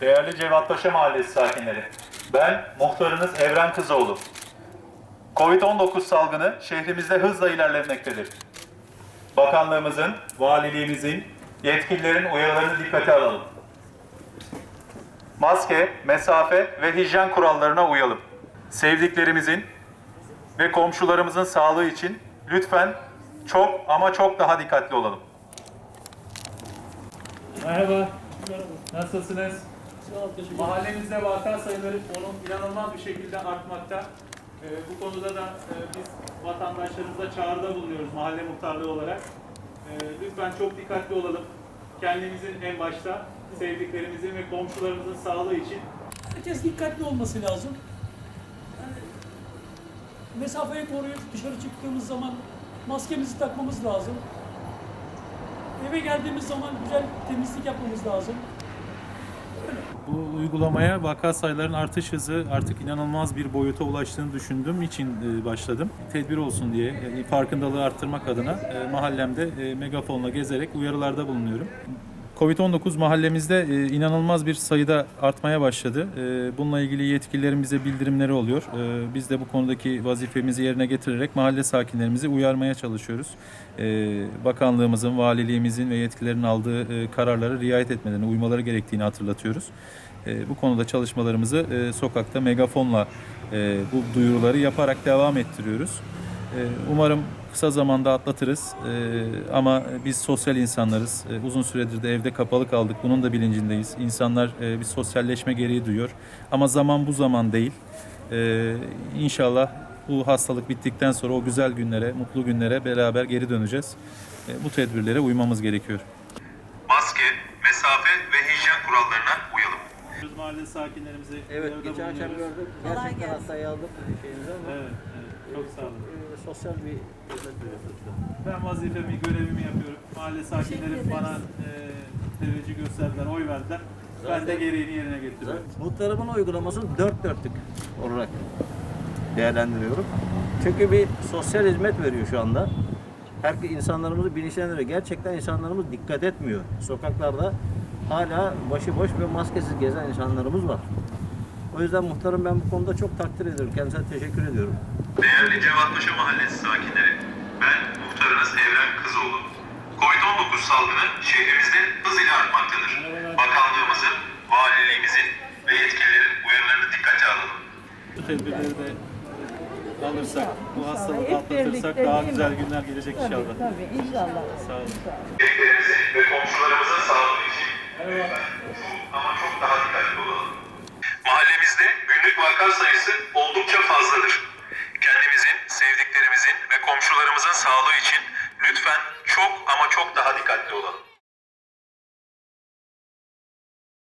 Değerli Cevatpaşa Mahallesi sakinleri, ben muhtarınız Evren Kızoğlu. Covid-19 salgını şehrimizde hızla ilerlemektedir. Bakanlığımızın, valiliğimizin, yetkililerin uyarılarını dikkate alalım. Maske, mesafe ve hijyen kurallarına uyalım. Sevdiklerimizin ve komşularımızın sağlığı için lütfen çok ama çok daha dikkatli olalım. Merhaba. Nasılsınız? Mahallemizde vaka sayıları onun inanılmaz bir şekilde artmakta. Ee, bu konuda da e, biz vatandaşlarımıza çağrıda bulunuyoruz mahalle muhtarlığı olarak. Ee, lütfen çok dikkatli olalım. Kendimizin en başta sevdiklerimizin ve komşularımızın sağlığı için Herkes dikkatli olması lazım. Yani mesafeyi koruyup dışarı çıktığımız zaman maskemizi takmamız lazım. Eve geldiğimiz zaman güzel temizlik yapmamız lazım. Bu uygulamaya vaka sayılarının artış hızı artık inanılmaz bir boyuta ulaştığını düşündüğüm için e, başladım. Tedbir olsun diye farkındalığı arttırmak adına e, mahallemde e, megafonla gezerek uyarılarda bulunuyorum. Covid-19 mahallemizde e, inanılmaz bir sayıda artmaya başladı. E, Bununla ilgili yetkililerin bize bildirimleri oluyor. E, Biz de bu konudaki vazifemizi yerine getirerek mahalle sakinlerimizi uyarmaya çalışıyoruz. E, Bakanlığımızın, valiliğimizin ve yetkililerin aldığı e, kararlara riayet etmelerini, uymaları gerektiğini hatırlatıyoruz. E, Bu konuda çalışmalarımızı e, sokakta megafonla e, bu duyuruları yaparak devam ettiriyoruz. Ee, Umarım kısa zamanda atlatırız Ee, ama biz sosyal insanlarız. Ee, Uzun süredir de evde kapalı kaldık. Bunun da bilincindeyiz. İnsanlar e, bir sosyalleşme gereği duyuyor. Ama zaman bu zaman değil. İnşallah bu hastalık bittikten sonra o güzel günlere, mutlu günlere beraber geri döneceğiz. Bu tedbirlere uymamız gerekiyor. maske, mesafe ve hijyen kurallarına uyalım. Mahalle sakinlerimize Evet, geçen akşam gördük. Gerçekten hastayı aldık şeyinizi ama Evet, evet, çok sağ olun. e, sosyal bir hizmet veriyorsunuz. Ben vazifemi, görevimi yapıyorum. Mahalle sakinleri bana e, teveccüh gösterdiler, oy verdiler. Ben de gereğini yerine getiriyorum. Muhtarımın uygulamasını dört dörtlük olarak değerlendiriyorum. Çünkü bir sosyal hizmet veriyor şu anda. Her insanlarımızı bilinçlendiriyor. Gerçekten insanlarımız dikkat etmiyor. Sokaklarda hala başıboş ve maskesiz gezen insanlarımız var. O yüzden muhtarım ben bu konuda çok takdir ediyorum. Kendisine teşekkür ediyorum. Değerli Cevatpaşa Mahallesi sakinleri, ben muhtarınız Evren Kızoğlu. Covid-19 salgını şehrimizde hız ile artmaktadır. Bakanlığımızın, valiliğimizin ve yetkililerin uyarılarını dikkate alalım. Bu tedbirleri de alırsak, bu hastalığı atlatırsak daha güzel günler gelecek Tabii inşallah. tabii inşallah. Sağ olun. Çok ama çok daha dikkatli olalım. Mahallemizde günlük vaka sayısı oldukça fazladır. Kendimizin, sevdiklerimizin ve komşularımızın sağlığı için lütfen çok ama çok daha